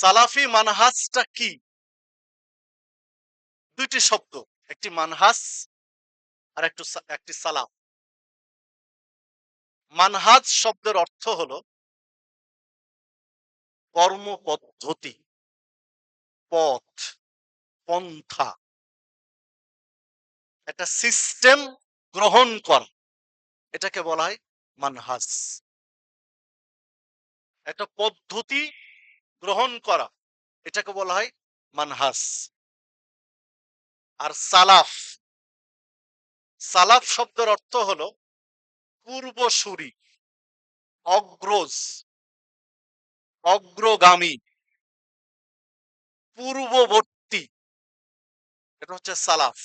সালাফি মানহাজটা কি? দুইটি শব্দ, একটি মানহাজ আর একটু একটি সালাফ মানহাজ শব্দের অর্থ হলো কর্মপদ্ধতি, পথ, পন্থা। একটা সিস্টেম গ্রহণ করা, এটাকে বলা হয় মানহাজ। একটা পদ্ধতি গ্রহণ করা, এটাকে বলা হয় মানহাস। আর সালাফ সালাফ শব্দের অর্থ হল পূর্বসূরি, অগ্রজ, অগ্রগামী, পূর্ববর্তী, এটা হচ্ছে সালাফ।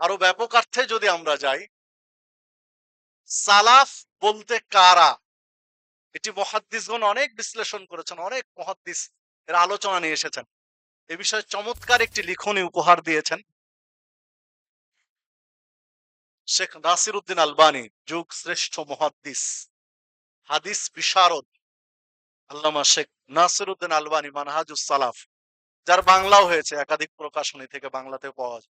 আরও ব্যাপক অর্থে যদি আমরা যাই, সালাফ বলতে কারা? এটি মহাদ্দিসগণ অনেক বিশ্লেষণ করেছেন, অনেক মহাদ্দিস এর আলোচনা নিয়ে এসেছেন। এ বিষয়ে চমৎকার একটি লিখনী উপহার দিয়েছেন। শেখ নাসির উদ্দিন আলবানী, যুগ শ্রেষ্ঠ মহাদ্দিস। হাদিস বিশারদ, আল্লামা শেখ নাসির উদ্দিন আলবানী, মানহাজুস সালাফ, যার বাংলাও হয়েছে, একাধিক প্রকাশনী থেকে বাংলাতে পাওয়া যায়।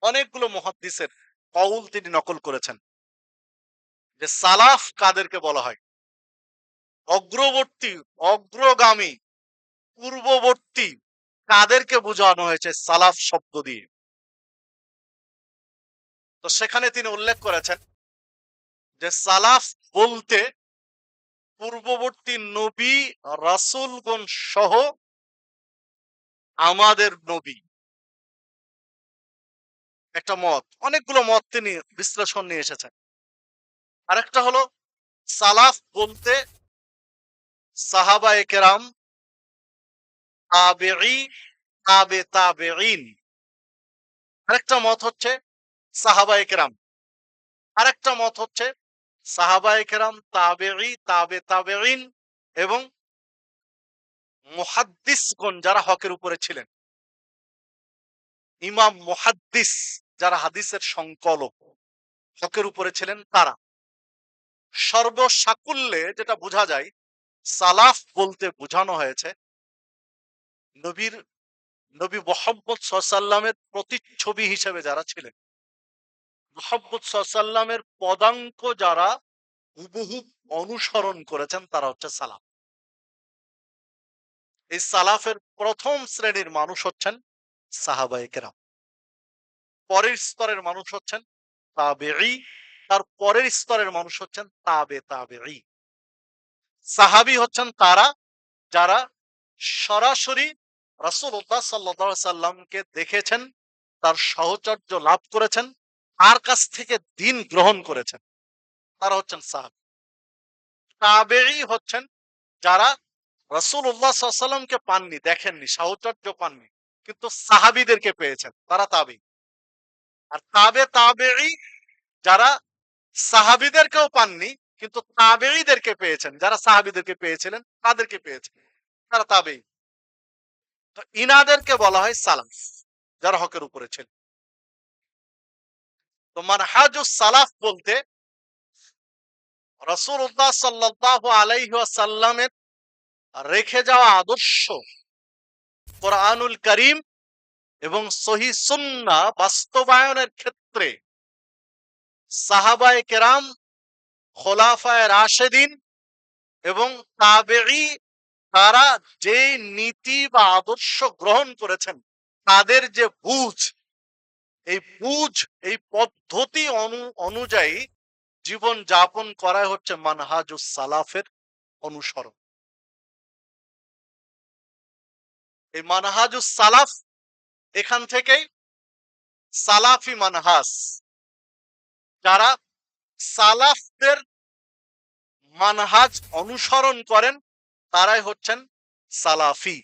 অনেকগুলো মহাদ্দিসের কৌল তিনি নকল করেছেন। যে সালাফ কাদেরকে বলা হয় অগ্রবর্তী, অগ্রগামী, পূর্ববর্তী কাদেরকে বোঝানো হয়েছে সালাফ শব্দ দিয়ে। তো সেখানে তিনি উল্লেখ করেছেন যে সালাফ বলতে পূর্ববর্তী নবী, রাসূলগণ সহ আমাদের নবী। একটা মত, অনেকগুলো মত তিনি বিশ্লেষণ নিয়ে এসেছেন। আরেকটা হলো, সালাফ বলতে সাহাবা কেরাম তাবে আরেকটা মত হচ্ছে সাহাবা কেরাম আরেকটা মত হচ্ছে সাহাবা কেরাম তাবেঈ, তাবে তাবেঈন এবং মুহাদ্দিসগণ যারা হকের উপরে ছিলেন। ইমাম মুহাদ্দিস যারা হাদিসের সংকলক, হকের উপরে ছিলেন তারা। সর্বসাকুল্যে যেটা বোঝা যায় সালাফ বলতে বোঝানো হয়েছে। নবীর, নবী মোহাম্মদ সাল্লামের প্রতিচ্ছবি হিসেবে যারা ছিলেন, মোহাম্মদ সাল্লামের পদাঙ্ক যারা হুবহু অনুসরণ করেছেন তারা হচ্ছে সালাফ। এই সালাফের প্রথম শ্রেণির মানুষ হচ্ছেন সাহাবায়ে কেরাম। পরের স্তরের মানুষ হচ্ছেন তাবেঈ তার পরের স্তরের মানুষ হচ্ছেন তাবে তাবেঈ। সাহাবি হচ্ছেন তারা যারা সরাসরি রাসূলুল্লাহ সাল্লাল্লাহু সাল্লামকে দেখেছেন, তার সাহচর্য লাভ করেছেন, তার কাছ থেকে দিন গ্রহণ করেছেন। তারা হচ্ছেন সাহাবি। তাবেঈ হচ্ছেন যারা সাল্লাল্লাহু সাল্লামকে পাননি, দেখেননি, সাহচর্য পাননি, কিন্তু সাহাবিদেরকে পেয়েছেন, তারা তাবেঈ। আর তাবে তাবেঈ যারা সাহাবিদেরকেও পাননি কিন্তু তাবেঈদেরকে পেয়েছেন, যারা সাহাবিদেরকে পেয়েছিলেন তাদেরকে পেয়েছেন, তারা তাবেঈ। তো ইনাদেরকে বলা হয় সালাফ, যারা হকের উপরে ছিলেন। তো মানহাজুস সালাফ বলতে রাসূলুল্লাহ সাল্লাল্লাহু আলাইহি ওয়াসাল্লামের রেখে যাওয়া আদর্শ কোরআনুল করিম এবং সহি সুন্নাহ বাস্তবায়নের ক্ষেত্রে সাহাবায়ে কেরাম খোলাফায়ে রাশেদিন এবং তাবেঈ তারা যে নীতি বা আদর্শ গ্রহণ করেছেন, তাদের যে বুঝ, এই বুঝ, এই পদ্ধতি অনু, অনুযায়ী জীবন যাপন করাই হচ্ছে মানহাজুস সালাফের অনুসরণ। এই মানহাজুস সালাফ এখান থেকেই সালাফি মানহাজ যারা সালাফদের মানহাজ অনুসরণ করেন তারাই হচ্ছেন সালাফি।